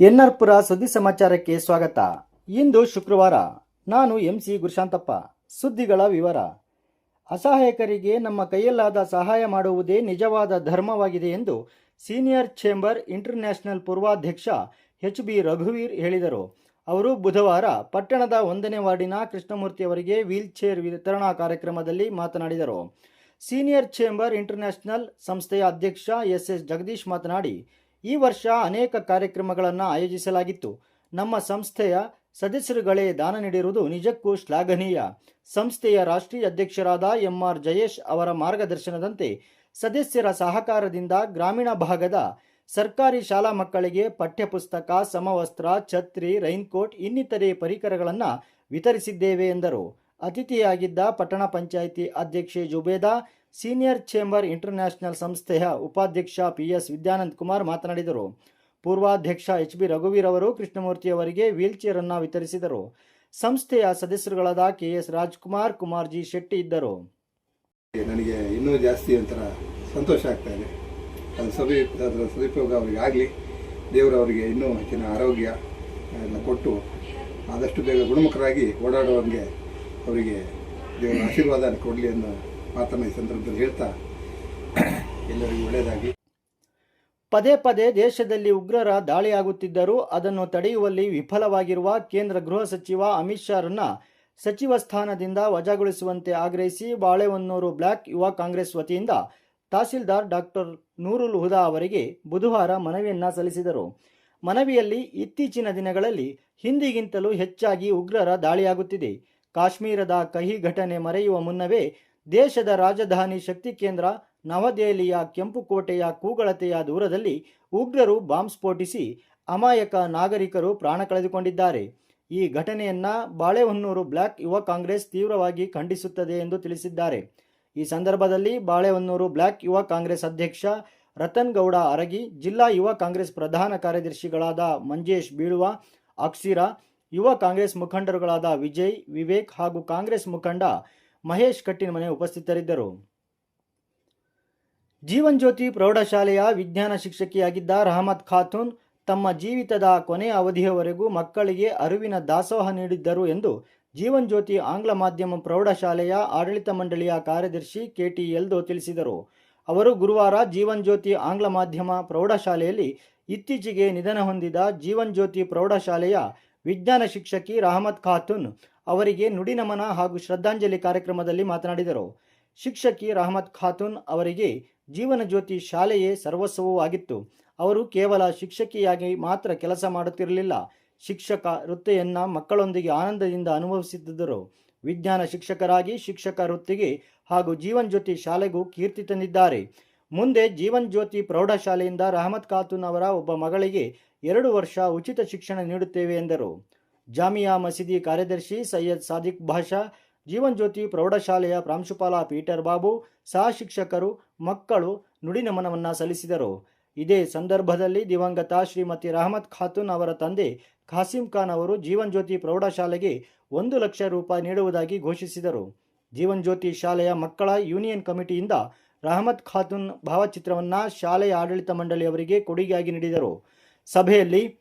ಎನ್ಆರ್ಪುರ ಸುದ್ದಿ ಸಮಾಚಾರಕ್ಕೆ ಸ್ವಾಗತ. ಇಂದು ಶುಕ್ರವಾರ ನಾನು ಎಂಸಿ ಗುರುಶಾಂತಪ್ಪ. ಸುದ್ದಿಗಳ ವಿವರ. ಅಸಹಾಯಕರಿಗೆ ನಮ್ಮ ಕೈಯಲ್ಲಾದ ಸಹಾಯ ಮಾಡುವುದೇ ನಿಜವಾದ ಧರ್ಮವಾಗಿದೆ ಎಂದು ಸೀನಿಯರ್ ಚೇಂಬರ್ ಇಂಟರ್ನ್ಯಾಷನಲ್ ಪೂರ್ವಾಧ್ಯಕ್ಷ ಎಚ್ ಬಿ ರಘುವೀರ್ ಹೇಳಿದರು. ಅವರು ಬುಧವಾರ ಪಟ್ಟಣದ ಒಂದನೇ ವಾರ್ಡಿನ ಕೃಷ್ಣಮೂರ್ತಿ ಅವರಿಗೆ ವೀಲ್ ಚೇರ್ ವಿತರಣಾ ಕಾರ್ಯಕ್ರಮದಲ್ಲಿ ಮಾತನಾಡಿದರು. ಸೀನಿಯರ್ ಚೇಂಬರ್ ಇಂಟರ್ನ್ಯಾಷನಲ್ ಸಂಸ್ಥೆಯ ಅಧ್ಯಕ್ಷ ಎಸ್ ಎಸ್ ಜಗದೀಶ್ ಮಾತನಾಡಿ ಈ ವರ್ಷ ಅನೇಕ ಕಾರ್ಯಕ್ರಮಗಳನ್ನು ಆಯೋಜಿಸಲಾಗಿತ್ತು. ನಮ್ಮ ಸಂಸ್ಥೆಯ ಸದಸ್ಯರುಗಳೇ ದಾನ ನೀಡಿರುವುದು ನಿಜಕ್ಕೂ ಶ್ಲಾಘನೀಯ. ಸಂಸ್ಥೆಯ ರಾಷ್ಟ್ರೀಯ ಅಧ್ಯಕ್ಷರಾದ ಎಂಆರ್ ಜಯೇಶ್ ಅವರ ಮಾರ್ಗದರ್ಶನದಂತೆ ಸದಸ್ಯರ ಸಹಕಾರದಿಂದ ಗ್ರಾಮೀಣ ಭಾಗದ ಸರ್ಕಾರಿ ಶಾಲಾ ಮಕ್ಕಳಿಗೆ ಪಠ್ಯಪುಸ್ತಕ, ಸಮವಸ್ತ್ರ, ಛತ್ರಿ, ರೈನ್ಕೋಟ್ ಇನ್ನಿತರೆ ಪರಿಕರಗಳನ್ನು ವಿತರಿಸಿದ್ದೇವೆ ಎಂದರು. ಅತಿಥಿಯಾಗಿದ್ದ ಪಟ್ಟಣ ಪಂಚಾಯಿತಿ ಅಧ್ಯಕ್ಷೆ ಜುಬೇದಾ ಸೀನಿಯರ್ ಚೇಂಬರ್ ಇಂಟರ್ನ್ಯಾಷನಲ್ ಸಂಸ್ಥೆಯ ಉಪಾಧ್ಯಕ್ಷ ಪಿ ಎಸ್ ವಿದ್ಯಾನಂದ್ ಕುಮಾರ್ ಮಾತನಾಡಿದರು. ಪೂರ್ವಾಧ್ಯಕ್ಷ ಎಚ್ ಬಿ ರಘುವೀರ್ ಅವರು ಕೃಷ್ಣಮೂರ್ತಿ ಅವರಿಗೆ ವೀಲ್ಚೇರ್ ಅನ್ನು ವಿತರಿಸಿದರು. ಸಂಸ್ಥೆಯ ಸದಸ್ಯರುಗಳಾದ K S Rajkumar, Kumar G Shetty ಇದ್ದರು. ನನಗೆ ಇನ್ನೂ ಜಾಸ್ತಿ ಒಂಥರ ಸಂತೋಷ ಆಗ್ತಾ ಇದೆ. ಅದು ಅದರ ಸದುಪಯೋಗ ಅವರಿಗೆ ಆಗಲಿ. ದೇವರು ಅವರಿಗೆ ಇನ್ನೂ ಹೆಚ್ಚಿನ ಆರೋಗ್ಯ, ಎಲ್ಲ ಕೊಟ್ಟು ಆದಷ್ಟು ಬೇಗ ಗುಣಮುಖರಾಗಿ ಓಡಾಡುವಂಗೆ ಅವರಿಗೆ ದೇವರ ಆಶೀರ್ವಾದ ಕೊಡಲಿ ಅನ್ನೋ ಮಾತನ್ನು ಈ ಸಂದರ್ಭದಲ್ಲಿ ಹೇಳ್ತಾ, ಎಲ್ಲರಿಗೂ ಒಳ್ಳೆಯದಾಗಿ ಪದೇ ಪದೇ ದೇಶದಲ್ಲಿ ಉಗ್ರರ ದಾಳಿಯಾಗುತ್ತಿದ್ದರೂ ಅದನ್ನು ತಡೆಯುವಲ್ಲಿ ವಿಫಲವಾಗಿರುವ ಕೇಂದ್ರ ಗೃಹ ಸಚಿವ ಅಮಿತ್ ಶಾರನ್ನ ಸಚಿವ ಸ್ಥಾನದಿಂದ ವಜಾಗೊಳಿಸುವಂತೆ ಆಗ್ರಹಿಸಿ ಬಾಳೆಹೊನ್ನೂರು ಬ್ಲಾಕ್ ಯುವ ಕಾಂಗ್ರೆಸ್ ವತಿಯಿಂದ ತಹಸೀಲ್ದಾರ್ ಡಾಕ್ಟರ್ ನೂರುಲ್ ಹುದಾ ಅವರಿಗೆ ಬುಧವಾರ ಮನವಿಯನ್ನ ಸಲ್ಲಿಸಿದರು. ಮನವಿಯಲ್ಲಿ ಇತ್ತೀಚಿನ ದಿನಗಳಲ್ಲಿ ಹಿಂದಿಗಿಂತಲೂ ಹೆಚ್ಚಾಗಿ ಉಗ್ರರ ದಾಳಿಯಾಗುತ್ತಿದೆ. ಕಾಶ್ಮೀರದ ಕಹಿ ಘಟನೆ ಮರೆಯುವ ಮುನ್ನವೇ ದೇಶದ ರಾಜಧಾನಿ ಶಕ್ತಿ ಕೇಂದ್ರ ನವದೆಹಲಿಯ ಕೆಂಪುಕೋಟೆಯ ಕೂಗಳತೆಯ ದೂರದಲ್ಲಿ ಉಗ್ರರು ಬಾಂಬ್ ಸ್ಫೋಟಿಸಿ ಅಮಾಯಕ ನಾಗರಿಕರು ಪ್ರಾಣ ಕಳೆದುಕೊಂಡಿದ್ದಾರೆ. ಈ ಘಟನೆಯನ್ನ ಬಾಳೆಹೊನ್ನೂರು ಬ್ಲಾಕ್ ಯುವ ಕಾಂಗ್ರೆಸ್ ತೀವ್ರವಾಗಿ ಖಂಡಿಸುತ್ತದೆ ಎಂದು ತಿಳಿಸಿದ್ದಾರೆ. ಈ ಸಂದರ್ಭದಲ್ಲಿ ಬಾಳೆಹೊನ್ನೂರು ಬ್ಲಾಕ್ ಯುವ ಕಾಂಗ್ರೆಸ್ ಅಧ್ಯಕ್ಷ ರತನ್ ಗೌಡ ಅರಗಿ, ಜಿಲ್ಲಾ ಯುವ ಕಾಂಗ್ರೆಸ್ ಪ್ರಧಾನ ಕಾರ್ಯದರ್ಶಿಗಳಾದ ಮಂಜೇಶ್ ಬೀಳುವ ಅಕ್ಸಿರಾ ಯುವ ಕಾಂಗ್ರೆಸ್ ಮುಖಂಡರುಗಳಾದ ವಿಜಯ್, ವಿವೇಕ್ ಹಾಗೂ ಕಾಂಗ್ರೆಸ್ ಮುಖಂಡ ಮಹೇಶ್ ಕಟ್ಟಿನ ಮನೆ ಉಪಸ್ಥಿತರಿದ್ದರು. ಜೀವನ್ ಜ್ಯೋತಿ ಪ್ರೌಢಶಾಲೆಯ ವಿಜ್ಞಾನ ಶಿಕ್ಷಕಿಯಾಗಿದ್ದ ರಹಮತ್ ಖಾತೂನ್ ತಮ್ಮ ಜೀವಿತದ ಕೊನೆಯ ಅವಧಿಯವರೆಗೂ ಮಕ್ಕಳಿಗೆ ಅರಿವಿನ ದಾಸೋಹ ನೀಡಿದ್ದರು ಎಂದು ಜೀವನ್ ಜ್ಯೋತಿ ಆಂಗ್ಲ ಮಾಧ್ಯಮ ಪ್ರೌಢಶಾಲೆಯ ಆಡಳಿತ ಮಂಡಳಿಯ ಕಾರ್ಯದರ್ಶಿ ಕೆಟಿ ಎಲ್ದೋ ತಿಳಿಸಿದರು. ಅವರು ಗುರುವಾರ ಜೀವನ್ ಜ್ಯೋತಿ ಆಂಗ್ಲ ಮಾಧ್ಯಮ ಪ್ರೌಢಶಾಲೆಯಲ್ಲಿ ಇತ್ತೀಚೆಗೆ ನಿಧನ ಹೊಂದಿದ ಜೀವನ್ ಜ್ಯೋತಿ ಪ್ರೌಢಶಾಲೆಯ ವಿಜ್ಞಾನ ಶಿಕ್ಷಕಿ ರಹಮತ್ ಖಾತೂನ್ ಅವರಿಗೆ ನುಡಿ ನಮನ ಹಾಗೂ ಶ್ರದ್ಧಾಂಜಲಿ ಕಾರ್ಯಕ್ರಮದಲ್ಲಿ ಮಾತನಾಡಿದರು. ಶಿಕ್ಷಕಿ ರಹಮತ್ ಖಾತೂನ್ ಅವರಿಗೆ ಜೀವನ ಜ್ಯೋತಿ ಶಾಲೆಯೇ ಸರ್ವಸ್ವವೂ ಆಗಿತ್ತು ಅವರು ಕೇವಲ ಶಿಕ್ಷಕಿಯಾಗಿ ಮಾತ್ರ ಕೆಲಸ ಮಾಡುತ್ತಿರಲಿಲ್ಲ. ಶಿಕ್ಷಕ ವೃತ್ತಿಯನ್ನು ಮಕ್ಕಳೊಂದಿಗೆ ಆನಂದದಿಂದ ಅನುಭವಿಸುತ್ತಿದ್ದರು ವಿಜ್ಞಾನ ಶಿಕ್ಷಕರಾಗಿ ಶಿಕ್ಷಕ ವೃತ್ತಿಗೆ ಹಾಗೂ ಜೀವನ್ ಜ್ಯೋತಿ ಶಾಲೆಗೂ ಕೀರ್ತಿ ತಂದಿದ್ದಾರೆ. ಮುಂದೆ ಜೀವನ್ ಜ್ಯೋತಿ ಪ್ರೌಢಶಾಲೆಯಿಂದ ರಹಮತ್ ಖಾತೂನ್ ಅವರ ಒಬ್ಬ ಮಗಳಿಗೆ ಎರಡು ವರ್ಷ ಉಚಿತ ಶಿಕ್ಷಣ ನೀಡುತ್ತೇವೆ ಎಂದರು. ಜಾಮಿಯಾ ಮಸೀದಿ ಕಾರ್ಯದರ್ಶಿ ಸೈಯದ್ ಸಾದಿಕ್ ಭಾಷಾ ಜೀವನ್ ಜ್ಯೋತಿ ಪ್ರೌಢಶಾಲೆಯ ಪ್ರಾಂಶುಪಾಲ ಪೀಟರ್ ಬಾಬು, ಸಹ ಶಿಕ್ಷಕರು, ಮಕ್ಕಳು ನುಡಿನಮನವನ್ನು ಸಲ್ಲಿಸಿದರು. ಇದೇ ಸಂದರ್ಭದಲ್ಲಿ ದಿವಂಗತ ಶ್ರೀಮತಿ ರಹಮತ್ ಖಾತೂನ್ ಅವರ ತಂದೆ ಖಾಸಿಂ ಖಾನ್ ಅವರು ಜೀವನ್ ಜ್ಯೋತಿ ಪ್ರೌಢಶಾಲೆಗೆ ಒಂದು ಲಕ್ಷ ರೂಪಾಯಿ ನೀಡುವುದಾಗಿ ಘೋಷಿಸಿದರು. ಜೀವನ್ ಜ್ಯೋತಿ ಶಾಲೆಯ ಮಕ್ಕಳ ಯೂನಿಯನ್ ಕಮಿಟಿಯಿಂದ ರಹಮತ್ ಖಾತೂನ್ ಭಾವಚಿತ್ರವನ್ನು ಶಾಲೆಯ ಆಡಳಿತ ಮಂಡಳಿಯವರಿಗೆ ಕೊಡುಗೆಯಾಗಿ ನೀಡಿದರು. ಸಭೆಯಲ್ಲಿ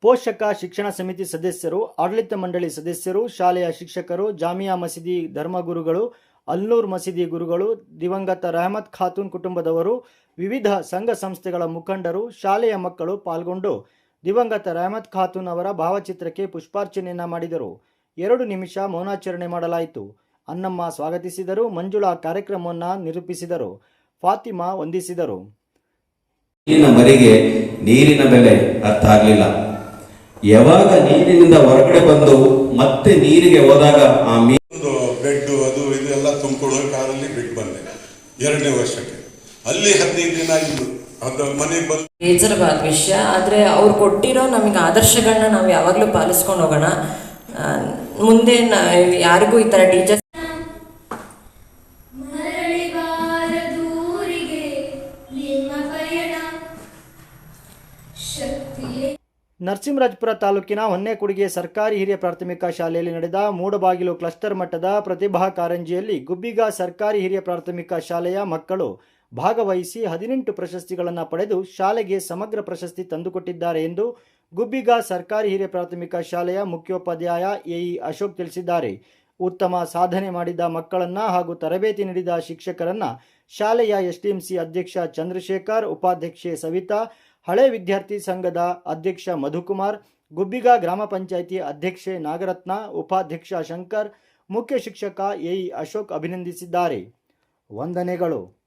ಪೋಷಕ ಶಿಕ್ಷಣ ಸಮಿತಿ ಸದಸ್ಯರು, ಆಡಳಿತ ಮಂಡಳಿ ಸದಸ್ಯರು, ಶಾಲೆಯ ಶಿಕ್ಷಕರು, ಜಾಮಿಯಾ ಮಸೀದಿ ಧರ್ಮಗುರುಗಳು ಅಲ್ನೂರ್ ಮಸೀದಿ ಗುರುಗಳು, ದಿವಂಗತ ರಹಮತ್ ಖಾತೂನ್ ಕುಟುಂಬದವರು, ವಿವಿಧ ಸಂಘ ಸಂಸ್ಥೆಗಳ ಮುಖಂಡರು, ಶಾಲೆಯ ಮಕ್ಕಳು ಪಾಲ್ಗೊಂಡು ದಿವಂಗತ ರಹಮತ್ ಖಾತೂನ್ ಅವರ ಭಾವಚಿತ್ರಕ್ಕೆ ಪುಷ್ಪಾರ್ಚನೆಯನ್ನ ಮಾಡಿದರು. ಎರಡು ನಿಮಿಷ ಮೌನಾಚರಣೆ ಮಾಡಲಾಯಿತು. ಅನ್ನಮ್ಮ ಸ್ವಾಗತಿಸಿದರು, ಮಂಜುಳಾ ಕಾರ್ಯಕ್ರಮವನ್ನು ನಿರೂಪಿಸಿದರು, ಫಾತಿಮಾ ವಂದಿಸಿದರು. ನೀರಿನ ಮರಿಗೆ ನೀರಿನ ಬೆಲೆ ಅರ್ಥ ಆಗಲಿಲ್ಲ. ಯಾವಾಗ ನೀರಿನಿಂದ ಹೊರಗಡೆ ಬಂದು ಮತ್ತೆ ನೀರಿಗೆ ಹೋದಾಗ ಆ ಮೀನು ಒಂದು ಬೆಡ್ ಅದು ಇದೆಲ್ಲ ಎಲ್ಲ ತುಂಬಿಕೊಳ್ಳುವ ಕಾರಲ್ಲಿ ಬಿಟ್ಟು ಬಂದೆ. ಎರಡನೇ ವರ್ಷಕ್ಕೆ. ಅಲ್ಲಿ ಹದಿನೈದು ದಿನ ಇದ್ದು. ಅದು ಮನೆಗೆ ಬಂದು ಬೇಜಾರವಾದ ವಿಷಯ. ಆದ್ರೆ ಅವ್ರು ಕೊಟ್ಟಿರೋ ನಮಗೆ ಆದರ್ಶಗಳನ್ನ ನಾವು ಯಾವಾಗಲೂ ಪಾಲಿಸ್ಕೊಂಡು ಹೋಗೋಣ. ಆ, ಮುಂದೆ ಯಾರಿಗೂ ಈ ತರ ಟೀಚರ್ಸ್ ನರಸಿಂಹರಾಜಪುರ ತಾಲೂಕಿನ ಹೊನ್ನೇಕುಡಿಗೆ ಸರ್ಕಾರಿ ಹಿರಿಯ ಪ್ರಾಥಮಿಕ ಶಾಲೆಯಲ್ಲಿ ನಡೆದ ಮೂಡಬಾಗಿಲು ಕ್ಲಸ್ಟರ್ ಮಟ್ಟದ ಪ್ರತಿಭಾ ಕಾರಂಜಿಯಲ್ಲಿ ಗುಬ್ಬಿಗ ಸರ್ಕಾರಿ ಹಿರಿಯ ಪ್ರಾಥಮಿಕ ಶಾಲೆಯ ಮಕ್ಕಳು ಭಾಗವಹಿಸಿ ಹದಿನೆಂಟು ಪ್ರಶಸ್ತಿಗಳನ್ನು ಪಡೆದು ಶಾಲೆಗೆ ಸಮಗ್ರ ಪ್ರಶಸ್ತಿ ತಂದುಕೊಟ್ಟಿದ್ದಾರೆ ಎಂದು ಗುಬ್ಬಿಗಾ ಸರ್ಕಾರಿ ಹಿರಿಯ ಪ್ರಾಥಮಿಕ ಶಾಲೆಯ ಮುಖ್ಯೋಪಾಧ್ಯಾಯ ಎಇ ಅಶೋಕ್ ತಿಳಿಸಿದ್ದಾರೆ. ಉತ್ತಮ ಸಾಧನೆ ಮಾಡಿದ ಮಕ್ಕಳನ್ನ ಹಾಗೂ ತರಬೇತಿ ನೀಡಿದ ಶಿಕ್ಷಕರನ್ನ ಶಾಲೆಯ ಎಸ್ಡಿಎಂಸಿ ಅಧ್ಯಕ್ಷ ಚಂದ್ರಶೇಖರ್, ಉಪಾಧ್ಯಕ್ಷೆ ಸವಿತಾ ಹಳೆ ವಿದ್ಯಾರ್ಥಿ ಸಂಘದ ಅಧ್ಯಕ್ಷ ಮಧುಕುಮಾರ್, ಗುಬ್ಬಿಗ ಗ್ರಾಮ ಪಂಚಾಯಿತಿ ಅಧ್ಯಕ್ಷೆ ನಾಗರತ್ನ, ಉಪಾಧ್ಯಕ್ಷ ಶಂಕರ್, ಮುಖ್ಯ ಶಿಕ್ಷಕ ಎಇ ಅಶೋಕ್ ಅಭಿನಂದಿಸಿದ್ದಾರೆ. ವಂದನೆಗಳು.